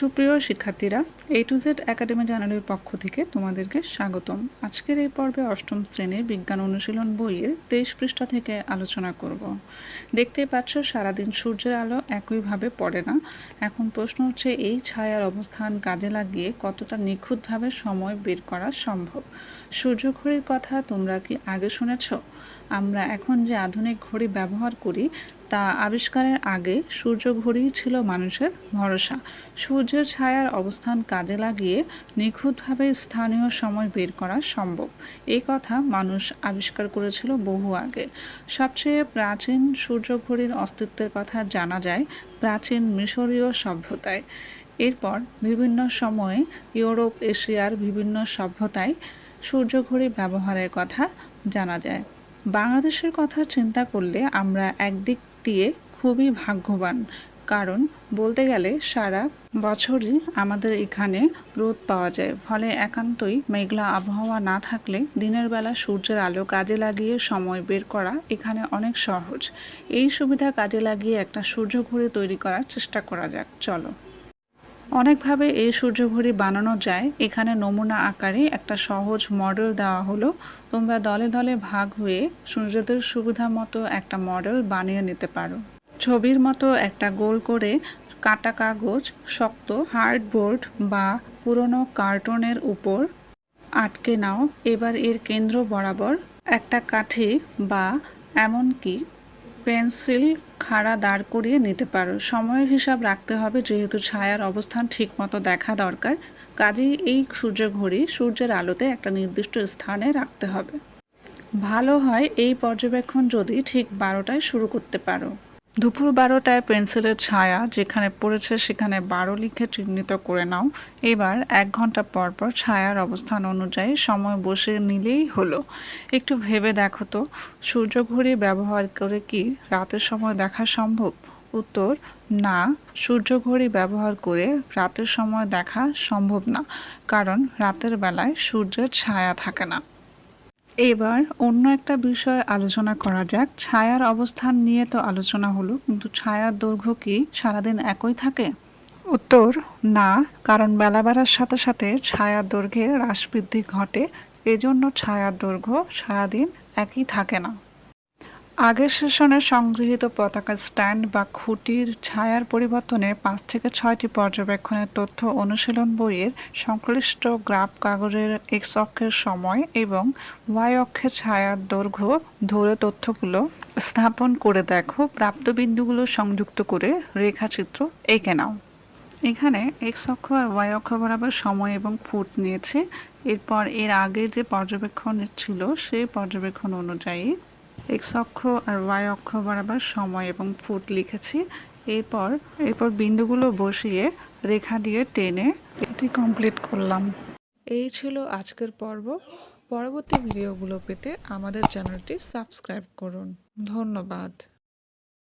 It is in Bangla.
সুপ্রিয় শিক্ষার্থীরা এ টু জেড একাডেমি চ্যানেলের পক্ষ থেকে তোমাদেরকে স্বাগতম। আজকের এই পর্বে অষ্টম শ্রেণির বিজ্ঞান অনুশীলন বইয়ের তেইশ পৃষ্ঠা থেকে আলোচনা করব। দেখতেই পাচ্ছ, সারাদিন সূর্যের আলো একইভাবে পড়ে না। এখন প্রশ্ন হচ্ছে, এই ছায়ার অবস্থান কাজে লাগিয়ে কতটা নিখুঁতভাবে সময় বের করা সম্ভব? সূর্য ঘড়ির কথা তোমরা কি আগে শুনেছ? আমরা এখন যে আধুনিক ঘড়ি ব্যবহার করি তা আবিষ্কারের আগে সূর্য ঘড়ি ছিল মানুষের ভরসা। সূর্যের ছায়ার অবস্থান কাজে লাগিয়ে নিখুঁতভাবে স্থানীয় সময় বের করা সম্ভব। এই কথা মানুষ আবিষ্কার করেছিল বহু আগে। সবচেয়ে প্রাচীন সূর্য ঘড়ির অস্তিত্বের কথা জানা যায় প্রাচীন মিশরীয় সভ্যতায়। এরপর বিভিন্ন সময়ে ইউরোপ, এশিয়ার বিভিন্ন সভ্যতায় সূর্য সূর্যঘড়ি ব্যবহারের কথা জানা যায়। বাংলাদেশের কথা চিন্তা করলে আমরা একদিক দিয়ে খুবই ভাগ্যবান। কারণ বলতে গেলে সারা বছরই আমাদের এখানে রোদ পাওয়া যায়। ফলে একান্তই মেঘলা আবহাওয়া না থাকলে দিনের বেলা সূর্যের আলো কাজে লাগিয়ে সময় বের করা এখানে অনেক সহজ। এই সুবিধা কাজে লাগিয়ে একটা সূর্য ঘুরে তৈরি করার চেষ্টা করা যাক। চলো। অনেকভাবে এই সূর্যঘড়ি বানানো যায়। এখানে নমুনা আকারে একটা সহজ মডেল দেওয়া হলো। তোমরা দলে দলে ভাগ হয়ে সূর্যদের সুবিধা মতো একটা মডেল বানিয়ে নিতে পারো। ছবির মতো একটা গোল করে কাটা কাগজ, শক্ত হার্ডবোর্ড বা পুরনো কার্টনের উপর আটকে নাও। এবার এর কেন্দ্র বরাবর একটা কাঠি বা এমনকি পেন্সিল খাড়া দাঁড় করিয়ে নিতে পারো। সময়ের হিসাব রাখতে হবে, যেহেতু ছায়ার অবস্থান ঠিক মতো দেখা দরকার। কাজেই এই সূর্য ঘড়ি সূর্যের আলোতে একটা নির্দিষ্ট স্থানে রাখতে হবে। ভালো হয় এই পর্যবেক্ষণ যদি ঠিক বারোটায় শুরু করতে পারো। দুপুর বারোটায় পেন্সিলের ছায়া যেখানে পড়েছে সেখানে বারো লিখে চিহ্নিত করে নাও। এবার এক ঘণ্টা পর পর ছায়ার অবস্থান অনুযায়ী সময় বসে নিলেই হলো। একটু ভেবে দেখো তো সূর্যঘড়ি ব্যবহার করে কি রাতের সময় দেখা সম্ভব? উত্তর, না সূর্যঘড়ি ব্যবহার করে রাতের সময় দেখা সম্ভব না, কারণ রাতের বেলায় সূর্যের ছায়া থাকে না। এবার অন্য একটা বিষয় আলোচনা করা যাক। ছায়ার অবস্থান নিয়ে তো আলোচনা হলো, কিন্তু ছায়ার দৈর্ঘ্য কি সারাদিন একই থাকে? উত্তর, না, কারণ বেলা বাড়ার সাথে সাথে ছায়ার দৈর্ঘ্যে হ্রাস বৃদ্ধি ঘটে। এজন্য ছায়ার দৈর্ঘ্য সারাদিন একই থাকে না। আগের সেশনে সংগৃহীত পতাকা স্ট্যান্ড বা খুঁটির ছায়ার পরিবর্তনে পাঁচ থেকে ছয়টি পর্যবেক্ষণের তথ্য অনুশীলন বইয়ের সংশ্লিষ্ট গ্রাফ কাগজের এক্স অক্ষের সময় এবং ওয়াই অক্ষের ছায়ার দৈর্ঘ্য ধরে তথ্যগুলো স্থাপন করে দেখো। প্রাপ্ত বিন্দুগুলো সংযুক্ত করে রেখাচিত্র এঁকে নাও। এখানে এক্স অক্ষ আর ওয়াই অক্ষ বরাবর সময় এবং ফুট নিয়েছে। এরপর এর আগে যে পর্যবেক্ষণ ছিল সেই পর্যবেক্ষণ অনুযায়ী এক্স অক্ষ আর ওয়াই অক্ষ বরাবর সময় এবং ফুট লিখেছি। এরপর এরপর বিন্দুগুলো বসিয়ে রেখা দিয়ে টেনে এটি কমপ্লিট করলাম। এই ছিল আজকের পর্ব। পরবর্তী ভিডিওগুলো পেতে আমাদের চ্যানেলটি সাবস্ক্রাইব করুন। ধন্যবাদ।